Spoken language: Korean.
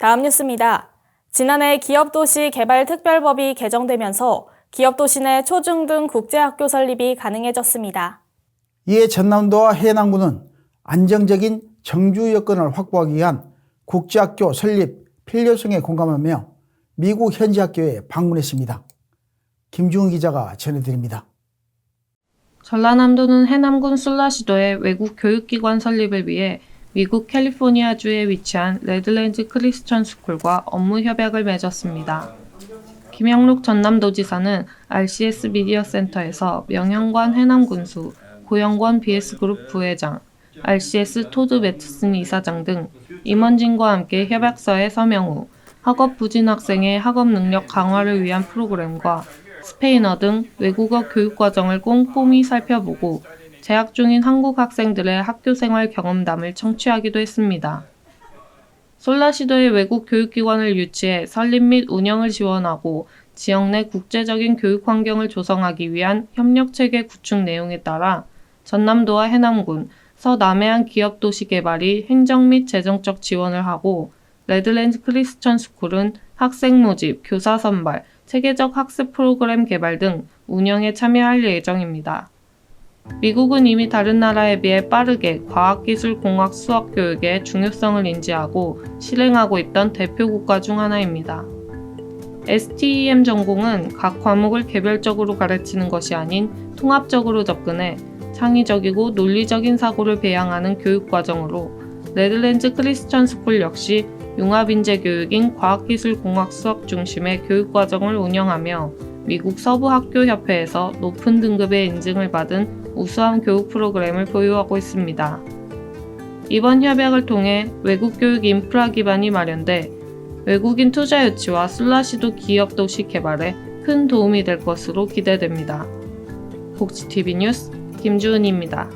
다음 뉴스입니다. 지난해 기업도시 개발특별법이 개정되면서 기업도시 내 초중등 국제학교 설립이 가능해졌습니다. 이에 전남도와 해남군은 안정적인 정주 여건을 확보하기 위한 국제학교 설립 필요성에 공감하며 미국 현지 학교에 방문했습니다. 김주은 기자가 전해드립니다. 전라남도는 해남군 술라시도의 외국 교육기관 설립을 위해 미국 캘리포니아주에 위치한 레드랜드 크리스천 스쿨과 업무 협약을 맺었습니다. 김영록 전남도지사는 RCS 미디어 센터에서 명현관 해남군수, 고영권 BS그룹 부회장, RCS 토드 매트슨 이사장 등 임원진과 함께 협약서에 서명 후 학업 부진 학생의 학업 능력 강화를 위한 프로그램과 스페인어 등 외국어 교육 과정을 꼼꼼히 살펴보고 재학 중인 한국 학생들의 학교 생활 경험담을 청취하기도 했습니다. 솔라시도의 외국 교육기관을 유치해 설립 및 운영을 지원하고 지역 내 국제적인 교육 환경을 조성하기 위한 협력 체계 구축 내용에 따라 전남도와 해남군, 서남해안 기업 도시 개발이 행정 및 재정적 지원을 하고 레드랜드 크리스천 스쿨은 학생 모집, 교사 선발, 체계적 학습 프로그램 개발 등 운영에 참여할 예정입니다. 미국은 이미 다른 나라에 비해 빠르게 과학기술 공학 수학 교육의 중요성을 인지하고 실행하고 있던 대표 국가 중 하나입니다. STEM 전공은 각 과목을 개별적으로 가르치는 것이 아닌 통합적으로 접근해 창의적이고 논리적인 사고를 배양하는 교육 과정으로 레드랜드 크리스천 스쿨 역시 융합인재 교육인 과학기술공학 수학 중심의 교육 과정을 운영하며 미국 서부 학교 협회에서 높은 등급의 인증을 받은 우수한 교육 프로그램을 보유하고 있습니다. 이번 협약을 통해 외국 교육 인프라 기반이 마련돼 외국인 투자 유치와 슬라시도 기업 도시 개발에 큰 도움이 될 것으로 기대됩니다. 복지TV 뉴스 김주은입니다.